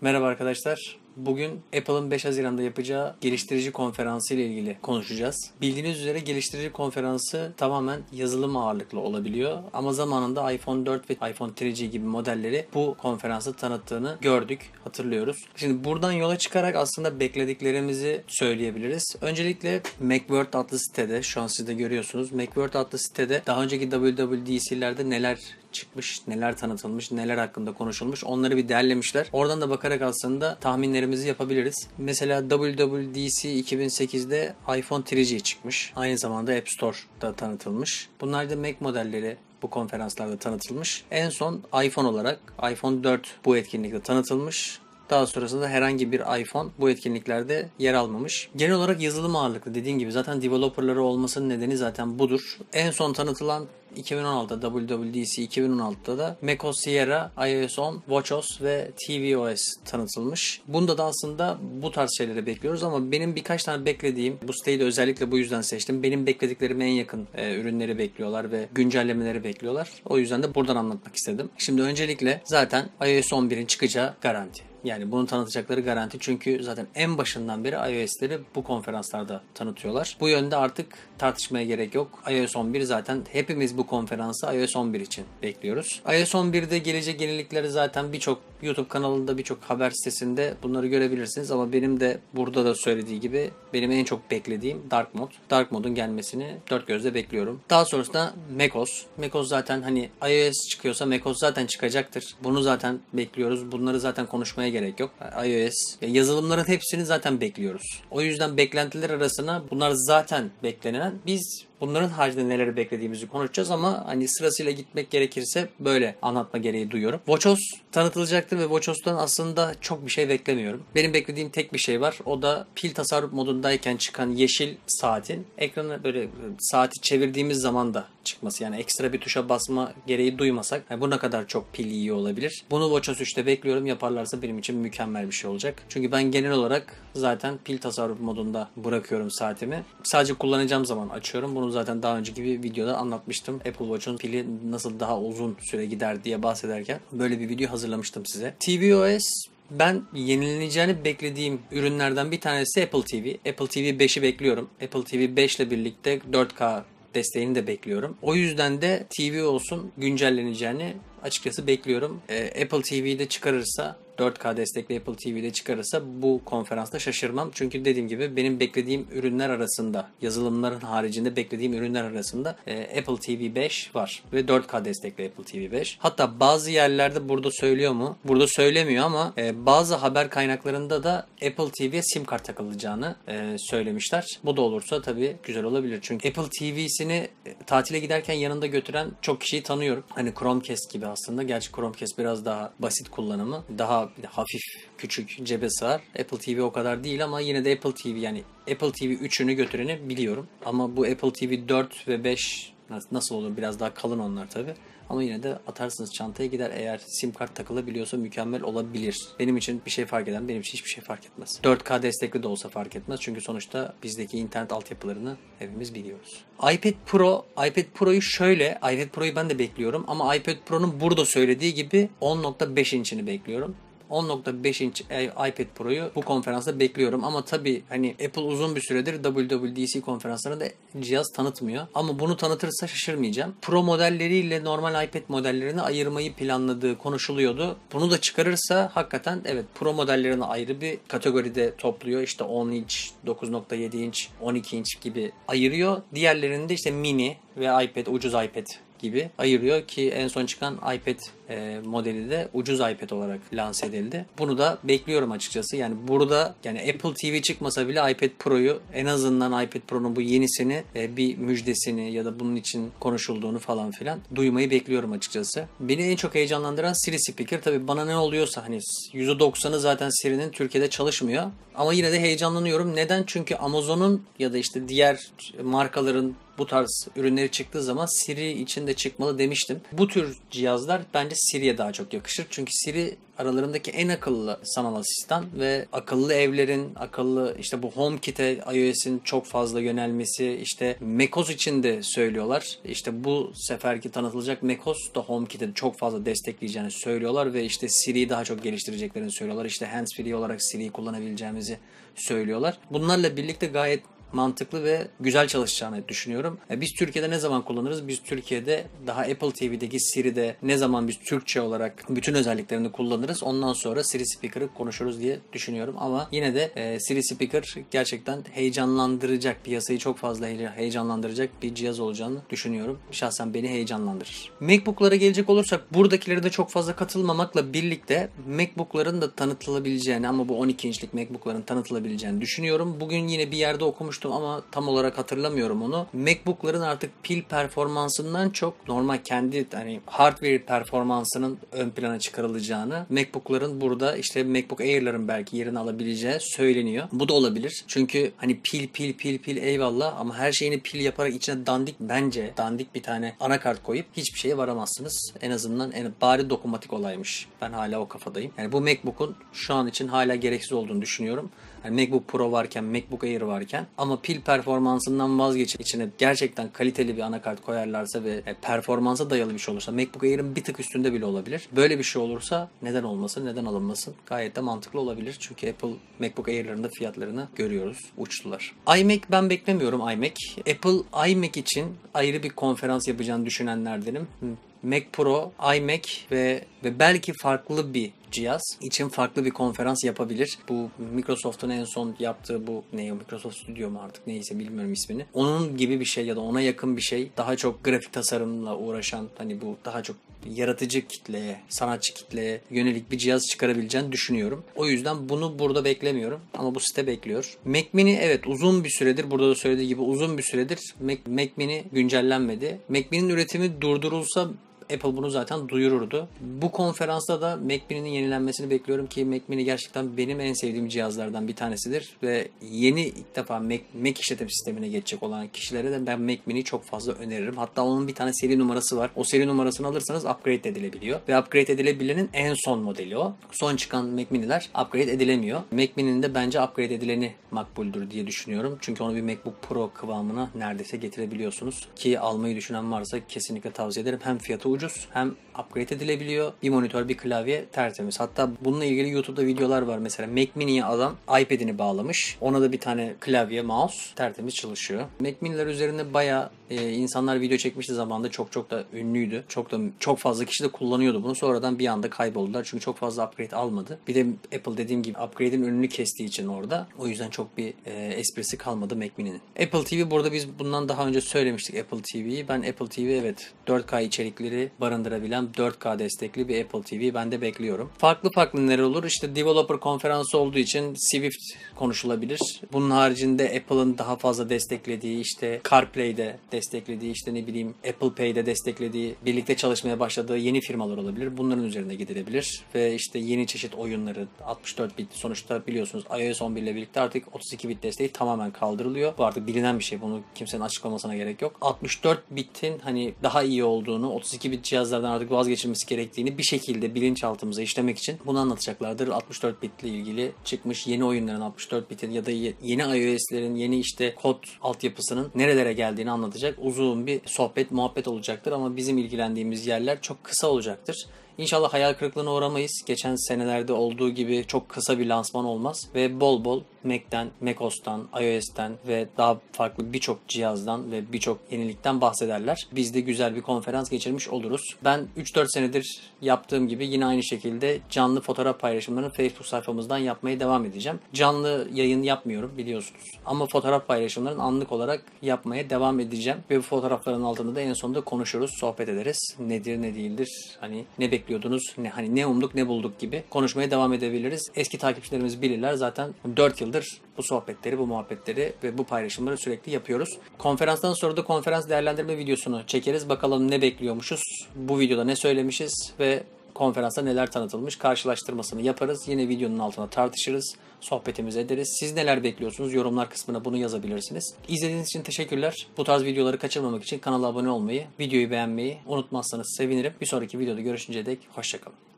Merhaba arkadaşlar. Bugün Apple'ın 5 Haziran'da yapacağı geliştirici konferansı ile ilgili konuşacağız. Bildiğiniz üzere geliştirici konferansı tamamen yazılım ağırlıklı olabiliyor. Ama zamanında iPhone 4 ve iPhone 3G gibi modelleri bu konferansı tanıttığını gördük, hatırlıyoruz. Şimdi buradan yola çıkarak aslında beklediklerimizi söyleyebiliriz. Öncelikle Macworld adlı sitede, şu an siz de görüyorsunuz. Macworld adlı sitede daha önceki WWDC'lerde neler çıkmış, neler tanıtılmış, neler hakkında konuşulmuş onları bir derlemişler. Oradan da bakarak aslında tahminlerimizi yapabiliriz. Mesela WWDC 2008'de iPhone 3G çıkmış. Aynı zamanda App Store'da tanıtılmış. Bunlar da Mac modelleri bu konferanslarda tanıtılmış. En son iPhone olarak iPhone 4 bu etkinlikte tanıtılmış. Daha sonrasında herhangi bir iPhone bu etkinliklerde yer almamış. Genel olarak yazılım ağırlıklı dediğim gibi zaten developerları olmasının nedeni zaten budur. En son tanıtılan 2016'da WWDC 2016'da da macOS Sierra, iOS 10, WatchOS ve tvOS tanıtılmış. Bunda da aslında bu tarz şeyleri bekliyoruz ama benim birkaç tane beklediğim, bu siteyi de özellikle bu yüzden seçtim. Benim beklediklerim en yakın e, ürünleri bekliyorlar ve güncellemeleri bekliyorlar. O yüzden de buradan anlatmak istedim. Şimdi öncelikle zaten iOS 11'in çıkacağı garanti. Yani bunu tanıtacakları garanti çünkü zaten en başından beri iOS'leri bu konferanslarda tanıtıyorlar. Bu yönde artık tartışmaya gerek yok. iOS 11 zaten hepimiz bu konferansı iOS 11 için bekliyoruz. iOS 11'de gelecek yenilikleri zaten birçok YouTube kanalında birçok haber sitesinde bunları görebilirsiniz ama benim de burada da söylediği gibi benim en çok beklediğim Dark Mode. Dark Mode'un gelmesini dört gözle bekliyorum. Daha sonrasında macOS. macOS zaten hani iOS çıkıyorsa macOS zaten çıkacaktır. Bunu zaten bekliyoruz. Bunları zaten konuşmaya gerek yok. iOS yazılımların hepsini zaten bekliyoruz. O yüzden beklentiler arasına bunlar zaten beklenen biz Bunların haricinde neleri beklediğimizi konuşacağız ama hani sırasıyla gitmek gerekirse böyle anlatma gereği duyuyorum. WatchOS tanıtılacaktır ve WatchOS'tan aslında çok bir şey beklemiyorum. Benim beklediğim tek bir şey var. O da pil tasarruf modundayken çıkan yeşil saatin ekranı böyle saati çevirdiğimiz zaman da çıkması. Yani ekstra bir tuşa basma gereği duymasak yani bu ne kadar çok pil iyi olabilir. Bunu WatchOS 3'te bekliyorum. Yaparlarsa benim için mükemmel bir şey olacak. Çünkü ben genel olarak zaten pil tasarruf modunda bırakıyorum saatimi. Sadece kullanacağım zaman açıyorum. Bunu zaten daha önceki bir videoda anlatmıştım. Apple Watch'un pili nasıl daha uzun süre gider diye bahsederken böyle bir video hazırlamıştım size. tvOS ben yenileneceğini beklediğim ürünlerden bir tanesi Apple TV. Apple TV 5'i bekliyorum. Apple TV 5 ile birlikte 4K desteğini de bekliyorum. O yüzden de TV olsun güncelleneceğini açıkçası bekliyorum. Ee, Apple TV'de çıkarırsa 4K destekli Apple TV'de çıkarırsa bu konferansta şaşırmam. Çünkü dediğim gibi benim beklediğim ürünler arasında, yazılımların haricinde beklediğim ürünler arasında e, Apple TV 5 var ve 4K destekli Apple TV 5. Hatta bazı yerlerde burada söylüyor mu? Burada söylemiyor ama e, bazı haber kaynaklarında da Apple TV'ye sim kart takılacağını e, söylemişler. Bu da olursa tabii güzel olabilir. Çünkü Apple TV'sini e, tatile giderken yanında götüren çok kişiyi tanıyorum. Hani Chromecast gibi aslında. Gerçi Chromecast biraz daha basit kullanımı. Daha hafif küçük cebe sığar. Apple TV o kadar değil ama yine de Apple TV yani Apple TV 3'ünü götüreni biliyorum. Ama bu Apple TV 4 ve 5 nasıl olur biraz daha kalın onlar tabi. Ama yine de atarsınız çantaya gider eğer sim kart takılabiliyorsa mükemmel olabilir. Benim için bir şey fark eden benim için hiçbir şey fark etmez. 4K destekli de olsa fark etmez. Çünkü sonuçta bizdeki internet altyapılarını hepimiz biliyoruz. iPad Pro, iPad Pro'yu şöyle, iPad Pro'yu ben de bekliyorum ama iPad Pro'nun burada söylediği gibi 10.5 inçini bekliyorum. 10.5 inç iPad Pro'yu bu konferansta bekliyorum. Ama tabii hani Apple uzun bir süredir WWDC konferanslarında cihaz tanıtmıyor. Ama bunu tanıtırsa şaşırmayacağım. Pro modelleriyle normal iPad modellerini ayırmayı planladığı konuşuluyordu. Bunu da çıkarırsa hakikaten evet Pro modellerini ayrı bir kategoride topluyor. İşte 10 inç, 9.7 inç, 12 inç gibi ayırıyor. Diğerlerinde işte mini ve iPad, ucuz iPad gibi ayırıyor ki en son çıkan iPad e, modeli de ucuz iPad olarak lanse edildi. Bunu da bekliyorum açıkçası. Yani burada yani Apple TV çıkmasa bile iPad Pro'yu en azından iPad Pro'nun bu yenisini e, bir müjdesini ya da bunun için konuşulduğunu falan filan duymayı bekliyorum açıkçası. Beni en çok heyecanlandıran Siri Speaker. Tabi bana ne oluyorsa hani %90'ı zaten Siri'nin Türkiye'de çalışmıyor. Ama yine de heyecanlanıyorum. Neden? Çünkü Amazon'un ya da işte diğer markaların bu tarz ürünleri çıktığı zaman Siri için de çıkmalı demiştim. Bu tür cihazlar bence Siri'ye daha çok yakışır. Çünkü Siri aralarındaki en akıllı sanal asistan ve akıllı evlerin, akıllı işte bu HomeKit'e iOS'in çok fazla yönelmesi, işte macOS için de söylüyorlar. İşte bu seferki tanıtılacak macOS da HomeKit'e çok fazla destekleyeceğini söylüyorlar ve işte Siri'yi daha çok geliştireceklerini söylüyorlar. İşte handsfree olarak Siri'yi kullanabileceğimizi söylüyorlar. Bunlarla birlikte gayet mantıklı ve güzel çalışacağını düşünüyorum. E, biz Türkiye'de ne zaman kullanırız? Biz Türkiye'de daha Apple TV'deki Siri'de ne zaman biz Türkçe olarak bütün özelliklerini kullanırız. Ondan sonra Siri Speaker'ı konuşuruz diye düşünüyorum. Ama yine de e, Siri Speaker gerçekten heyecanlandıracak, piyasayı çok fazla heyecanlandıracak bir cihaz olacağını düşünüyorum. Şahsen beni heyecanlandırır. MacBook'lara gelecek olursak buradakileri de çok fazla katılmamakla birlikte MacBook'ların da tanıtılabileceğini ama bu 12 inçlik MacBook'ların tanıtılabileceğini düşünüyorum. Bugün yine bir yerde okumuştum okumuştum ama tam olarak hatırlamıyorum onu. MacBook'ların artık pil performansından çok normal kendi hani hardware performansının ön plana çıkarılacağını, MacBook'ların burada işte MacBook Air'ların belki yerini alabileceği söyleniyor. Bu da olabilir. Çünkü hani pil pil pil pil eyvallah ama her şeyini pil yaparak içine dandik bence dandik bir tane anakart koyup hiçbir şeye varamazsınız. En azından en bari dokunmatik olaymış. Ben hala o kafadayım. Yani bu MacBook'un şu an için hala gereksiz olduğunu düşünüyorum. Yani MacBook Pro varken, MacBook Air varken ama pil performansından vazgeçip içine gerçekten kaliteli bir anakart koyarlarsa ve e, performansa dayalı bir şey olursa MacBook Air'in bir tık üstünde bile olabilir. Böyle bir şey olursa neden olmasın, neden alınmasın? Gayet de mantıklı olabilir. Çünkü Apple MacBook Air'ların da fiyatlarını görüyoruz. Uçtular. iMac ben beklemiyorum iMac. Apple iMac için ayrı bir konferans yapacağını düşünenlerdenim. Mac Pro, iMac ve ve belki farklı bir cihaz için farklı bir konferans yapabilir. Bu Microsoft'un en son yaptığı bu ne Microsoft Studio mu artık neyse bilmiyorum ismini. Onun gibi bir şey ya da ona yakın bir şey. Daha çok grafik tasarımla uğraşan hani bu daha çok yaratıcı kitleye, sanatçı kitleye yönelik bir cihaz çıkarabileceğini düşünüyorum. O yüzden bunu burada beklemiyorum ama bu site bekliyor. Mac Mini evet uzun bir süredir burada da söylediği gibi uzun bir süredir Mac, Mac Mini güncellenmedi. Mac Mini'nin üretimi durdurulsa Apple bunu zaten duyururdu. Bu konferansta da Mac Mini'nin yenilenmesini bekliyorum ki Mac Mini gerçekten benim en sevdiğim cihazlardan bir tanesidir ve yeni ilk defa Mac, Mac işletim sistemine geçecek olan kişilere de ben Mac Mini çok fazla öneririm. Hatta onun bir tane seri numarası var. O seri numarasını alırsanız upgrade edilebiliyor ve upgrade edilebilenin en son modeli o. Son çıkan Mac Mini'ler upgrade edilemiyor. Mac Mini'nin de bence upgrade edileni makbuldür diye düşünüyorum. Çünkü onu bir MacBook Pro kıvamına neredeyse getirebiliyorsunuz. Ki almayı düşünen varsa kesinlikle tavsiye ederim. Hem fiyatı ucuz hem upgrade edilebiliyor. Bir monitör, bir klavye tertemiz. Hatta bununla ilgili YouTube'da videolar var mesela. Mac Mini'ye adam iPad'ini bağlamış. Ona da bir tane klavye, mouse tertemiz çalışıyor. Mac Mini'ler üzerinde bayağı e, insanlar video çekmişti zamanında çok çok da ünlüydü. Çok da çok fazla kişi de kullanıyordu bunu. Sonradan bir anda kayboldular. Çünkü çok fazla upgrade almadı. Bir de Apple dediğim gibi upgrade'in önünü kestiği için orada. O yüzden çok bir e, esprisi kalmadı Mac Mini'nin. Apple TV burada biz bundan daha önce söylemiştik Apple TV'yi. Ben Apple TV evet 4K içerikleri barındırabilen 4K destekli bir Apple TV ben de bekliyorum. Farklı farklı neler olur? İşte developer konferansı olduğu için Swift konuşulabilir. Bunun haricinde Apple'ın daha fazla desteklediği işte CarPlay'de desteklediği işte ne bileyim Apple Pay'de desteklediği birlikte çalışmaya başladığı yeni firmalar olabilir. Bunların üzerine gidilebilir ve işte yeni çeşit oyunları 64 bit sonuçta biliyorsunuz iOS 11 ile birlikte artık 32 bit desteği tamamen kaldırılıyor. Bu artık bilinen bir şey. Bunu kimsenin açıklamasına gerek yok. 64 bitin hani daha iyi olduğunu, 32 bit cihazlardan artık vazgeçilmesi gerektiğini bir şekilde bilinçaltımıza işlemek için bunu anlatacaklardır. 64 bitle ilgili çıkmış yeni oyunların 64 bitin ya da yeni iOS'lerin yeni işte kod altyapısının nerelere geldiğini anlatacak uzun bir sohbet muhabbet olacaktır ama bizim ilgilendiğimiz yerler çok kısa olacaktır. İnşallah hayal kırıklığına uğramayız. Geçen senelerde olduğu gibi çok kısa bir lansman olmaz ve bol bol Mac'ten, macOS'tan, iOS'ten ve daha farklı birçok cihazdan ve birçok yenilikten bahsederler. Biz de güzel bir konferans geçirmiş oluruz. Ben 3-4 senedir yaptığım gibi yine aynı şekilde canlı fotoğraf paylaşımlarını Facebook sayfamızdan yapmaya devam edeceğim. Canlı yayın yapmıyorum biliyorsunuz. Ama fotoğraf paylaşımlarını anlık olarak yapmaya devam edeceğim. Ve bu fotoğrafların altında da en sonunda konuşuruz, sohbet ederiz. Nedir, ne değildir, hani ne bekliyordunuz, ne hani ne umduk, ne bulduk gibi konuşmaya devam edebiliriz. Eski takipçilerimiz bilirler zaten 4 yıldır bu sohbetleri, bu muhabbetleri ve bu paylaşımları sürekli yapıyoruz. Konferanstan sonra da konferans değerlendirme videosunu çekeriz. Bakalım ne bekliyormuşuz, bu videoda ne söylemişiz ve konferansta neler tanıtılmış karşılaştırmasını yaparız. Yine videonun altına tartışırız, sohbetimizi ederiz. Siz neler bekliyorsunuz? Yorumlar kısmına bunu yazabilirsiniz. İzlediğiniz için teşekkürler. Bu tarz videoları kaçırmamak için kanala abone olmayı, videoyu beğenmeyi unutmazsanız sevinirim. Bir sonraki videoda görüşünceye dek hoşçakalın.